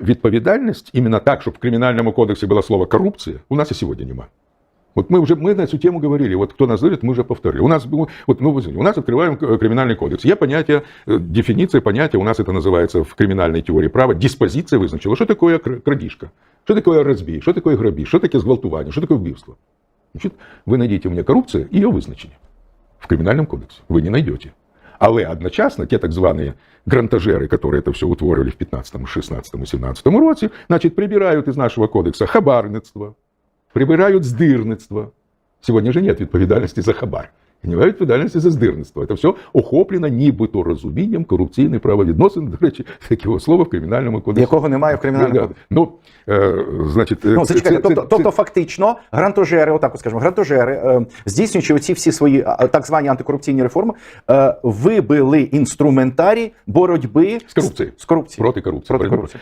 відповідальність іменно так, щоб в кримінальному кодексі було слово корупція, у нас і сьогодні нема. Вот мы уже мы на эту тему говорили. Вот кто нас знает, мы уже повторили. У нас было- вот, ну, вы знаете, у нас открываем э, криминальный кодекс. Є понятие, э, дефиниция понятия, у нас это называется в криминальной теории права, диспозиция визначила. Що таке кр- крадіжка? Що таке розбій? Що таке грабіж? Що таке зґвалтування? Що таке вбивство? Значит, ви знайдіть у мене корупція і її визначення в кримінальному кодексі. Ви не знайдете. Але одночасно ті так звані грантажери, які це все утворювали в 15, 16, 17 році, значить, прибирають із нашого кодексу хабарництво, прибирають здирництво. Сьогодні же нет відповідальності за хабар. І немає відповідальності за здирництво. Це все охоплено нібито розумінням корупційних правовідносин. До речі, такого слова в кримінальному кодексі. Якого немає в кримінальному кодексі. Ну, е, значить, Ну, це- це- тобто, це- тобто фактично грантожери, отак скажімо, грантожери, е, здійснюючи оці всі свої так звані антикорупційні реформи, е, вибили інструментарій боротьби З корупцією. З корупцією. проти корупції. Проти корупції.